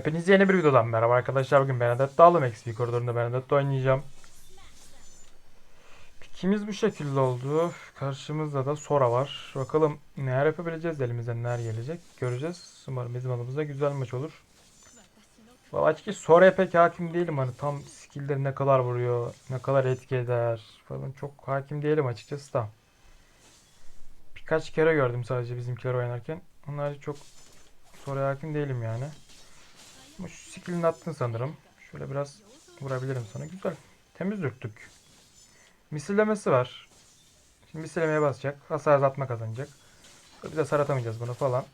Hepinize yeni bir videodan merhaba arkadaşlar. Bugün Benedetta aldım XP koridorunda Benedetta oynayacağım. Pikimiz bu şekilde oldu. Karşımızda da Sora var. Bakalım neler yapabileceğiz, elimizden neler gelecek göreceğiz. Umarım bizim adımıza güzel maç olur. Valla açıkçası Sora'ya pek hakim değilim. Hani tam skill'leri ne kadar vuruyor, ne kadar etki eder falan çok hakim değilim açıkçası da. Birkaç kere gördüm sadece bizimkiler oynarken. Onlar çok Sora'ya hakim değilim yani. Ama şu skillini attın sanırım. Şöyle biraz vurabilirim sana. Güzel. Temiz dürttük. Misillemesi var. Şimdi misillemeye basacak. Hasar azaltma kazanacak. Bir de saratamayacağız bunu falan.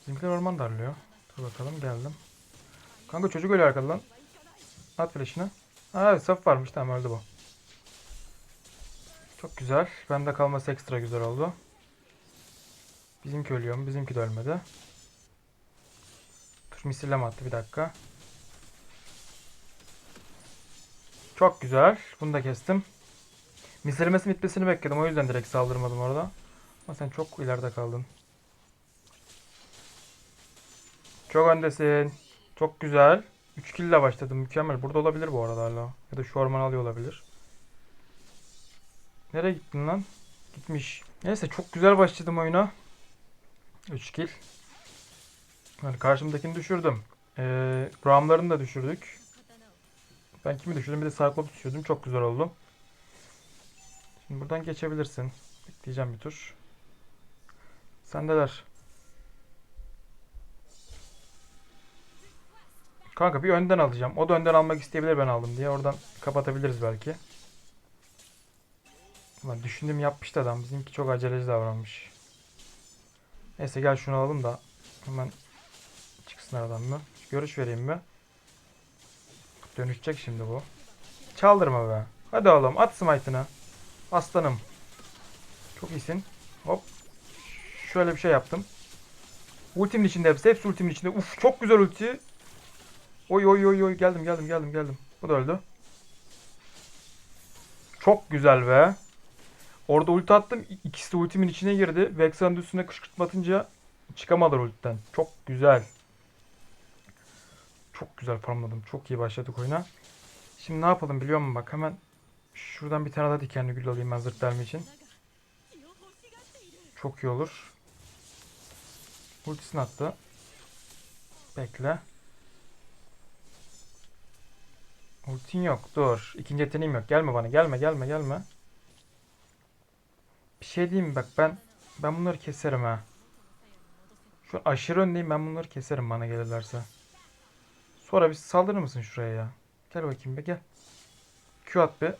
Bizimkiler orman darlıyor. Dur bakalım geldim. Kanka çocuk ölüyor arkadan. At flash'ını. Ha evet saf varmış tamam öldü bu. Çok güzel. Bende kalması ekstra güzel oldu. Bizimki ölüyor mu? Bizimki de ölmedi. Dur misilleme attı bir dakika. Çok güzel. Bunu da kestim. Misillemesi bitmesini bekledim. O yüzden direkt saldırmadım orada. Ama sen çok ileride kaldın. Çok öndesin. Çok güzel. 3 kill ile başladım. Mükemmel. Burada olabilir bu arada hala. Ya da şu orman alıyor olabilir. Nereye gittin lan? Gitmiş. Neyse çok güzel başladım oyuna. 3 kill. Yani karşımdakini düşürdüm. Ee, Ramlarını da düşürdük. Ben kimi düşürdüm? Bir de Cyclops düşürdüm. Çok güzel oldu. Şimdi buradan geçebilirsin. Bekleyeceğim bir tur. Sendeler. Kanka bir önden alacağım. O da önden almak isteyebilir ben aldım diye. Oradan kapatabiliriz belki. Ulan düşündüğüm yapmıştı adam. Bizimki çok aceleci davranmış. Neyse gel şunu alalım da hemen aradan mı? Görüş vereyim mi? Dönüşecek şimdi bu. Çaldırma be. Hadi oğlum at smite'ını. Aslanım. Çok iyisin. Hop. Şöyle bir şey yaptım. Ultimin içinde hepsi. Hepsi ultimin içinde. Uf çok güzel ulti. Oy oy oy oy. Geldim geldim geldim geldim. Bu da öldü. Çok güzel be. Orada ulti attım. İkisi ultimin içine girdi. Vex'ın üstüne kışkırtma atınca çıkamadılar ultiden. Çok güzel. Çok güzel farmladım. Çok iyi başladık oyuna. Şimdi ne yapalım biliyor musun? Bak hemen şuradan bir tane daha dikenli gül alayım ben zırt delme için. Çok iyi olur. Ultisini attı. Bekle. Ultin yok. Dur. İkinci yeteneğim yok. Gelme bana. Gelme gelme gelme. Bir şey diyeyim mi? Bak ben ben bunları keserim ha. Şu aşırı öndeyim. Ben bunları keserim bana gelirlerse. Sonra bir saldırır mısın şuraya ya? Gel bakayım be gel. Q at be.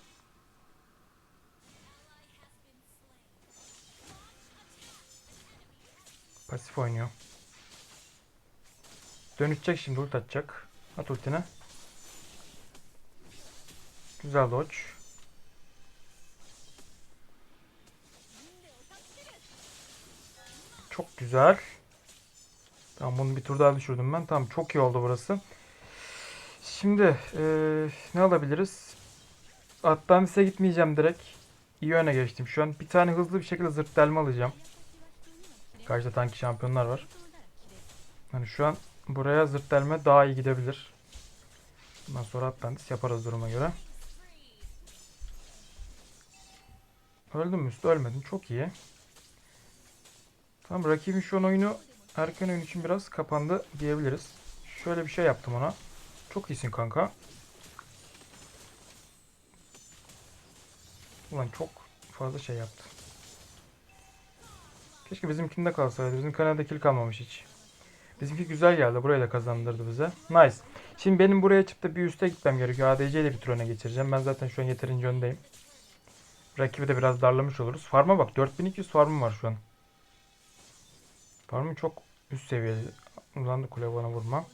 Pasif oynuyor. Dönüşecek şimdi ult atacak. At ultine. Güzel dodge. Çok güzel. Tamam bunu bir tur daha düşürdüm ben. Tamam çok iyi oldu burası. Şimdi eee, ne alabiliriz? Atlantis'e gitmeyeceğim direkt. İyi öne geçtim şu an. Bir tane hızlı bir şekilde zırt delme alacağım. Karşıda tanki şampiyonlar var. Hani şu an buraya zırt delme daha iyi gidebilir. Bundan sonra Atlantis yaparız duruma göre. Öldün mü üstü? Ölmedin. Çok iyi. Tamam rakibin şu an oyunu erken oyun için biraz kapandı diyebiliriz. Şöyle bir şey yaptım ona. Çok iyisin kanka. Ulan çok fazla şey yaptı. Keşke bizimkinde kalsaydı. Bizim kanalda kill kalmamış hiç. Bizimki güzel geldi. Burayı da kazandırdı bize. Nice. Şimdi benim buraya çıkıp da bir üste gitmem gerekiyor. ADC ile bir tur geçireceğim. Ben zaten şu an yeterince öndeyim. Rakibi de biraz darlamış oluruz. Farm'a bak. 4200 farmım var şu an. Farmım çok üst seviyede. Uzandı kule bana vurma.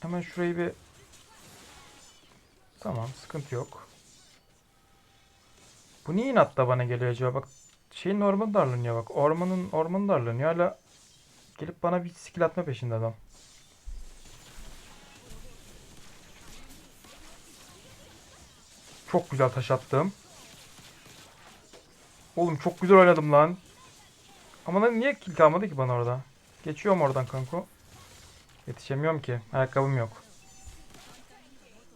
Hemen şurayı bir... Tamam sıkıntı yok. Bu niye inatla bana geliyor acaba? Bak şeyin orman darlanıyor bak. Ormanın ormanı darlanıyor. Hala gelip bana bir skill atma peşinde adam. Çok güzel taş attım. Oğlum çok güzel oynadım lan. Ama niye kill kalmadı ki bana orada? Geçiyorum oradan kanko. Yetişemiyorum ki. Ayakkabım yok.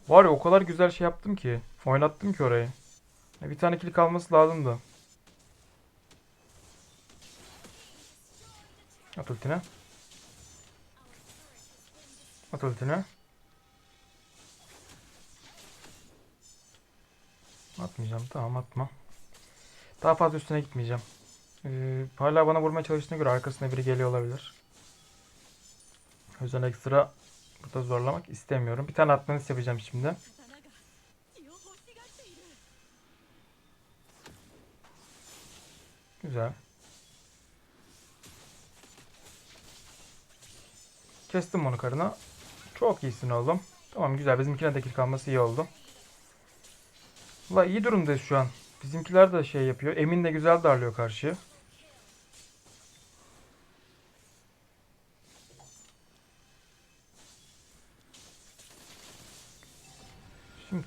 Var ya o kadar güzel şey yaptım ki. Oynattım ki orayı. Ya Bir tane kill kalması lazımdı. At ultine. At ultine. Atmayacağım. Tamam atma. Daha fazla üstüne gitmeyeceğim. Ee, hala bana vurmaya çalıştığına göre arkasına biri geliyor olabilir. O yüzden ekstra burada zorlamak istemiyorum. Bir tane atmanız yapacağım şimdi. Güzel. Kestim onu karına. Çok iyisin oğlum. Tamam güzel. Bizimkine de kalması iyi oldu. Valla iyi durumdayız şu an. Bizimkiler de şey yapıyor. Emin de güzel darlıyor karşıyı.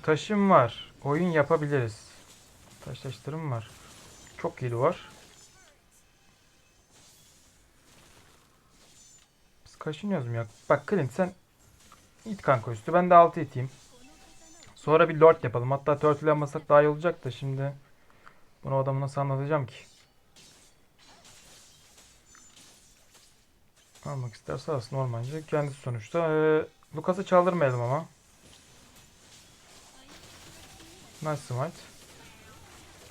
Taşım var. Oyun yapabiliriz. Taşlaştırım var. Çok iyi var. Biz kaşınıyoruz mu ya? Bak Clint sen it kanka üstü. Ben de altı iteyim. Sonra bir lord yapalım. Hatta turtle yapmasak daha iyi olacak da şimdi bunu adamı nasıl anlatacağım ki? Almak isterse alsın ormancı. Kendisi sonuçta. Ee, Lucas'ı çaldırmayalım ama. Nice smite.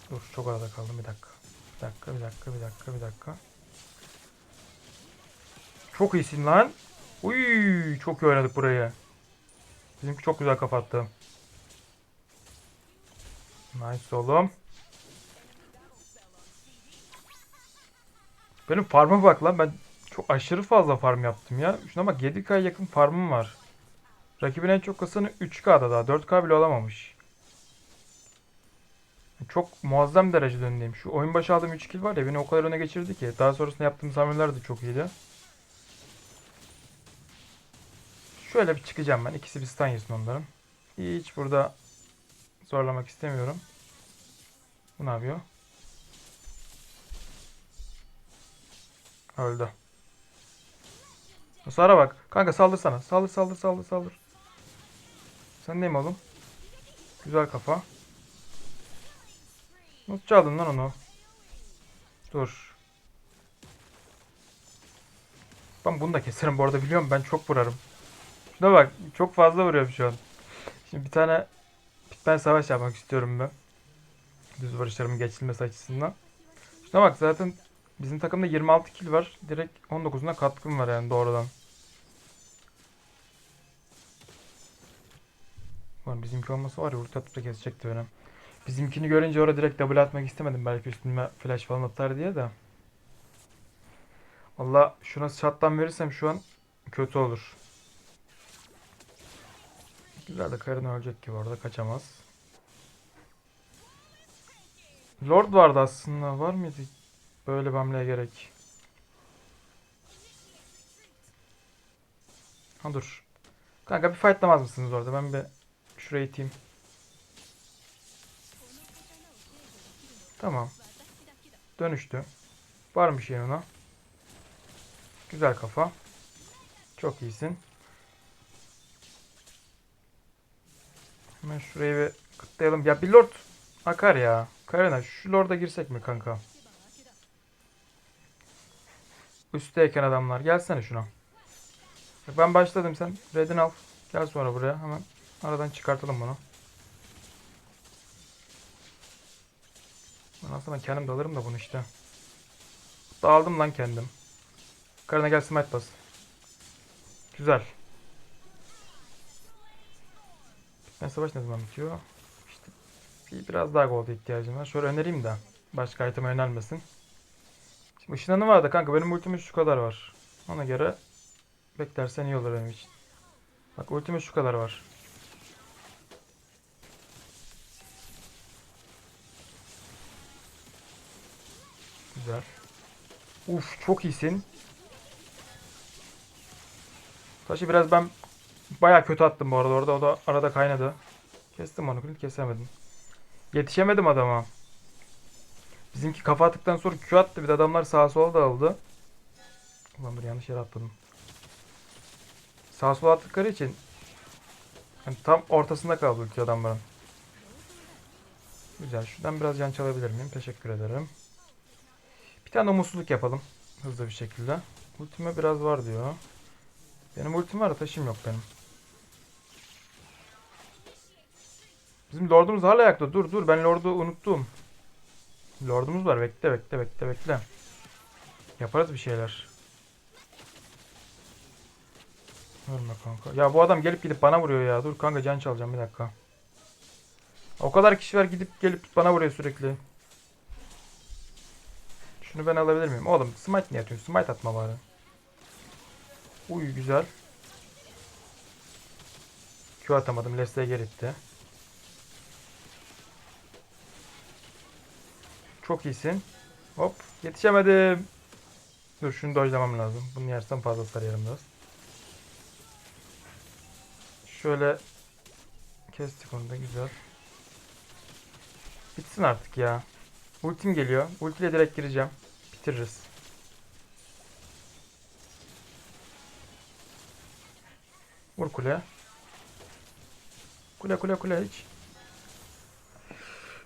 Dur çok arada kaldım bir dakika. Bir dakika bir dakika bir dakika bir dakika. Çok iyisin lan. Uy çok iyi oynadık burayı. Bizimki çok güzel kapattı. Nice oğlum. Benim farm'a bak lan ben çok aşırı fazla farm yaptım ya. Şuna bak 7K yakın farmım var. Rakibin en çok kasanı 3K'da daha 4K bile olamamış. Çok muazzam derecede öndeyim. Şu oyun başı aldığım 3 kill var ya beni o kadar öne geçirdi ki. Daha sonrasında yaptığım hamleler de çok iyiydi. Şöyle bir çıkacağım ben. İkisi bir stun yesin onların. Hiç burada zorlamak istemiyorum. Bu ne yapıyor? Öldü. Sara bak. Kanka saldır sana. Saldır saldır saldır saldır. Sen neyim oğlum? Güzel kafa. Nasıl çaldın lan onu? Dur. Ben bunu da keserim bu arada biliyorum ben çok vurarım. Şuna bak çok fazla vuruyorum şu an. Şimdi bir tane Pitman savaş yapmak istiyorum ben. Düz vuruşlarımın geçilmesi açısından. Şuna bak zaten bizim takımda 26 kill var. Direkt 19'una katkım var yani doğrudan. Ulan bizimki olmasa var ya ulti atıp da kesecekti beni. Bizimkini görünce orada direkt double atmak istemedim. Belki üstüme flash falan atar diye de. Valla şuna shot'tan verirsem şu an kötü olur. Güzel de karın ölecek gibi orada kaçamaz. Lord vardı aslında. Var mıydı böyle bir hamleye gerek? Ha dur. Kanka bir fightlamaz mısınız orada? Ben bir şuraya iteyim. Tamam. Dönüştü. Var bir şey ona. Güzel kafa. Çok iyisin. Hemen şurayı bir kıtlayalım. Ya bir lord akar ya. Karina şu lorda girsek mi kanka? Üstteyken adamlar. Gelsene şuna. Ben başladım sen. Red'ini al. Gel sonra buraya. Hemen aradan çıkartalım bunu. Aslında ben kendim de alırım da bunu işte. Dağıldım lan kendim. Karına gel smite bas. Güzel. Ben savaş ne zaman bitiyor? İşte bir, biraz daha gold ihtiyacım var. Şöyle önereyim de. Başka item önermesin. Şimdi ışınlanı vardı kanka. Benim ultime şu kadar var. Ona göre beklersen iyi olur benim için. Bak ultime şu kadar var. Güzel. Uf çok iyisin. Taşı biraz ben bayağı kötü attım bu arada orada. O da arada kaynadı. Kestim onu. Kesemedim. Yetişemedim adama. Bizimki kafa attıktan sonra Q attı. Bir de adamlar sağa sola dağıldı. Ulan dur yanlış yere atladım. Sağ sola attıkları için yani tam ortasında kaldı ulti adamların. Güzel. Şuradan biraz can çalabilir miyim? Teşekkür ederim. Bir tane umutsuzluk yapalım. Hızlı bir şekilde. Ultime biraz var diyor. Benim ultim var taşım yok benim. Bizim lordumuz hala ayakta. Dur dur ben lordu unuttum. Lordumuz var. Bekle bekle bekle bekle. Yaparız bir şeyler. Ölme kanka. Ya bu adam gelip gidip bana vuruyor ya. Dur kanka can çalacağım bir dakika. O kadar kişi var gidip gelip bana vuruyor sürekli. Şunu ben alabilir miyim? Oğlum smite niye atıyorsun? Smite atma bari. Uy güzel. Q atamadım. Leslie'ye geri. Çok iyisin. Hop. Yetişemedim. Dur şunu dojlamam lazım. Bunu yersem fazla sarıyorum biraz. Şöyle kestik onu da güzel. Bitsin artık ya. Ultim geliyor. Ultiyle direkt gireceğim. Bitiririz. Vur kule. Kule kule kule hiç.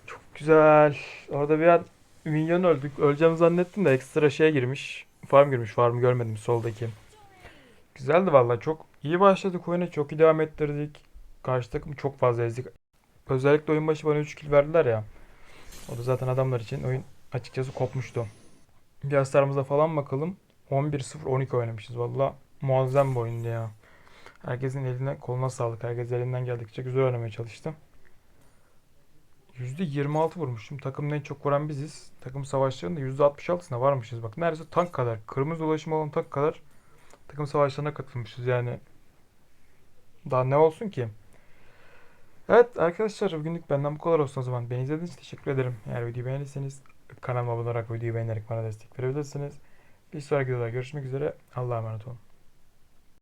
Çok güzel. Orada bir an minyon öldük. Öleceğimi zannettim de ekstra şeye girmiş. Farm girmiş. Farmı görmedim soldaki. Güzeldi vallahi. Çok iyi başladık oyuna. Çok iyi devam ettirdik. Karşı takım çok fazla ezdik. Özellikle oyun başı bana 3 kill verdiler ya. O da zaten adamlar için oyun açıkçası kopmuştu. Bir hasarımıza falan bakalım. 11-0 12 oynamışız. Valla muazzam bir oyundu ya. Herkesin eline koluna sağlık. Herkes elinden geldikçe güzel oynamaya çalıştı. %26 vurmuşum. Takımın en çok vuran biziz. Takım savaşlarında %66'sına varmışız. Bak neredeyse tank kadar. Kırmızı ulaşım olan tank kadar takım savaşlarına katılmışız yani. Daha ne olsun ki? Evet arkadaşlar bugünlük benden bu kadar olsun o zaman. Beni izlediğiniz için teşekkür ederim. Eğer videoyu beğendiyseniz kanalıma abone olarak videoyu beğenerek bana destek verebilirsiniz. Bir sonraki videoda görüşmek üzere. Allah'a emanet olun.